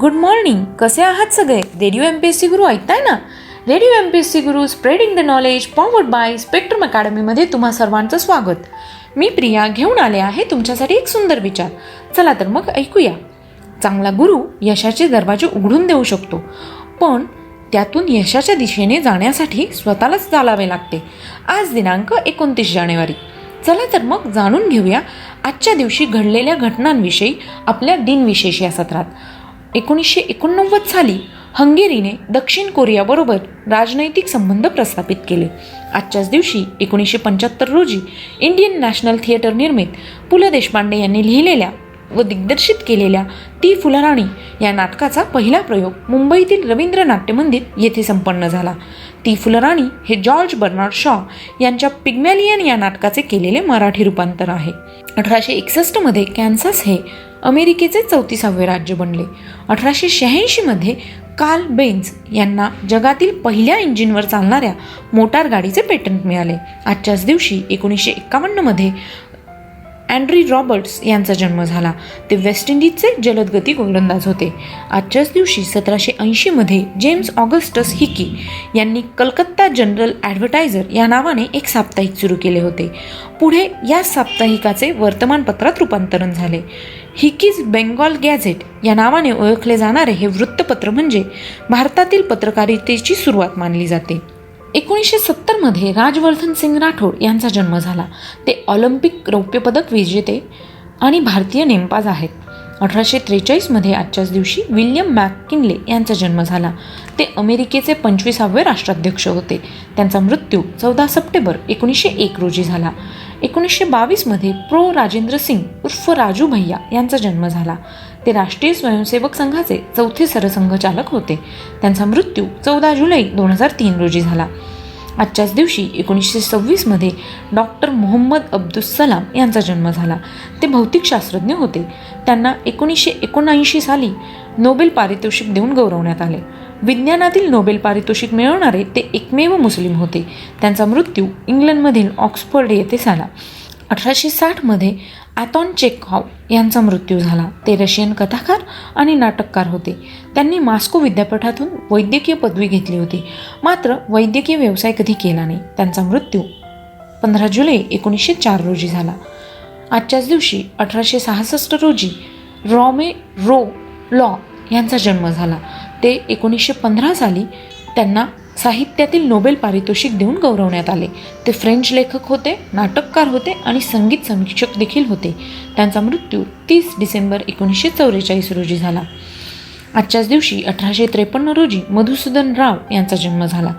Good morning. कसे आहात सगळे? Radio M P S C Guru ऐकताय ना? Radio M P S C Guru spreading the knowledge powered by Spectrum अकॅडमीमध्ये तुम्हा सर्वांचं स्वागत. मी प्रिया घेऊन आले आहे तुमच्यासाठी एक सुंदर विचार. चला तर मग ऐकूया. चांगला गुरु यशाचे दरवाजे उघडून देऊ शकतो पण त्यातून यशाच्या दिशेने जाण्यासाठी स्वतःलाच चालावे लागते. आज दिनांक एकोणतीस जानेवारी. चला तर मग जाणून घेऊया आजच्या दिवशी घडलेल्या घटनांविषयी आपल्या दिनविशेष या सत्रात. एकोणीसशे एकोणनव्वद साली हंगेरीने दक्षिण कोरियाबरोबर राजनैतिक संबंध प्रस्थापित केले. आजच्याच दिवशी एकोणीसशे पंच्याहत्तर रोजी इंडियन नॅशनल थिएटर निर्मित पु ल देशपांडे यांनी लिहिलेल्या व दिग्दर्शित केलेल्या ती फुलराणी या नाटकाचा पहिला प्रयोग मुंबईतील रवींद्र नाट्य मंदिर येथे संपन्न झाला. ती फुलराणी हे जॉर्ज बर्नार्ड शॉ यांच्या पिग्मॅलियन या नाटकाचे केलेले मराठी रूपांतर आहे. अठराशे एकसष्टमध्ये कॅन्सास हे अमेरिकेचे चौतीसावे राज्य बनले. अठराशे शहाऐंशीमध्ये कार्ल बेन्स यांना जगातील पहिल्या इंजिनवर चालणाऱ्या मोटार गाडीचे पेटंट मिळाले. आजच्याच दिवशी एकोणीसशे एक्कावन्नमध्ये अँड्री रॉबर्ट्स यांचा जन्म झाला. ते वेस्ट इंडिजचे जलदगती गोलंदाज होते. आजच्याच दिवशी सतराशे ऐंशीमध्ये जेम्स ऑगस्टस हिकी यांनी कलकत्ता जनरल ॲडव्हर्टायझर या नावाने एक साप्ताहिक सुरू केले होते. पुढे या साप्ताहिकाचे वर्तमानपत्रात रूपांतरण झाले. हिकीज बेंगॉल गॅझेट या नावाने ओळखले जाणारे हे वृत्तपत्र म्हणजे भारतातील पत्रकारितेची सुरुवात मानली जाते. एकोणीसशे सत्तरमध्ये राजवर्धन सिंग राठोड यांचा जन्म झाला. ते ऑलिम्पिक रौप्यपदक विजेते आणि भारतीय नेमबाज आहेत. अठराशे त्रेचाळीसमध्ये आजच्याच दिवशी विल्यम मॅककिनले यांचा जन्म झाला. ते अमेरिकेचे पंचवीसावे राष्ट्राध्यक्ष होते. त्यांचा मृत्यू चौदा सप्टेंबर एकोणीसशे एक रोजी झाला. एकोणीसशे बावीसमध्ये प्रो राजेंद्र सिंग उर्फ राजू भैया यांचा जन्म झाला. ते राष्ट्रीय स्वयंसेवक संघाचे चौथे सरसंघचालक होते. त्यांचा मृत्यू चौदा जुलै दोन हजार तीन रोजी झाला. आजच्याच दिवशी एकोणीसशे सव्वीसमध्ये डॉक्टर मोहम्मद अब्दुल सलाम यांचा जन्म झाला. ते भौतिकशास्त्रज्ञ होते. त्यांना एकोणीसशे एकोणऐंशी साली नोबेल पारितोषिक देऊन गौरवण्यात आले. विज्ञानातील नोबेल पारितोषिक मिळवणारे ते एकमेव मुस्लिम होते. त्यांचा मृत्यू इंग्लंडमधील ऑक्सफर्ड येथे झाला. अठराशे साठमध्ये ॲथॉन चेकॉव यांचा मृत्यू झाला. ते रशियन कथाकार आणि नाटककार होते. त्यांनी मास्को विद्यापीठातून वैद्यकीय पदवी घेतली होती. मात्र वैद्यकीय व्यवसाय कधी केला नाही. त्यांचा मृत्यू पंधरा जुलै एकोणीसशे चार रोजी झाला. आजच्याच दिवशी अठराशे सहासष्ट रोजी रॉमे रो लॉ यांचा जन्म झाला. ते एकोणीसशे पंधरा साली त्यांना साहित्यातील नोबेल पारितोषिक देऊन गौरवण्यात आले. ते फ्रेंच लेखक होते नाटककार होते आणि संगीत समीक्षक देखील होते. त्यांचा मृत्यू तीस डिसेंबर एकोणीसशे चौवेचाळीस रोजी झाला. आजच्याच दिवशी अठराशे त्रेपन्न रोजी मधुसूदन राव यांचा जन्म झाला.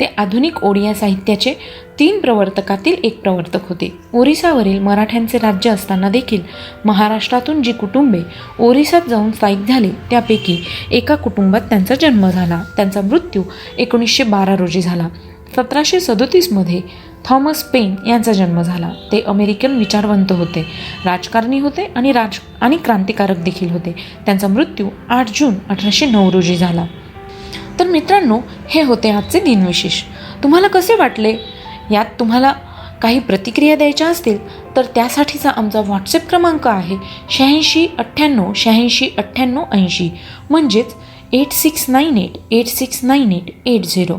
ते आधुनिक ओडिया साहित्याचे तीन प्रवर्तकातील एक प्रवर्तक होते. ओरिसावरील मराठ्यांचे राज्य असताना देखील महाराष्ट्रातून जी कुटुंबे ओरिसात जाऊन स्थायिक झाली त्यापैकी एका कुटुंबात त्यांचा जन्म झाला. त्यांचा मृत्यू एकोणीसशे बारा रोजी झाला. सतराशे सदोतीसमध्ये थॉमस पेन यांचा जन्म झाला. ते अमेरिकन विचारवंत होते. राजकारणी होते आणि राज आणि क्रांतिकारक देखील होते. त्यांचा मृत्यू आठ जून अठराशे नऊ रोजी झाला. तर मित्रांनो हे होते आजचे दिनविशेष. तुम्हाला कसे वाटले? यात तुम्हाला काही प्रतिक्रिया द्यायच्या असतील तर त्यासाठीचा आमचा व्हॉट्सअप क्रमांक आहे शहाऐंशी अठ्ठ्याण्णव शहाऐंशी अठ्ठ्याण्णव ऐंशी. म्हणजेच eight six nine eight eight six nine eight eight zero.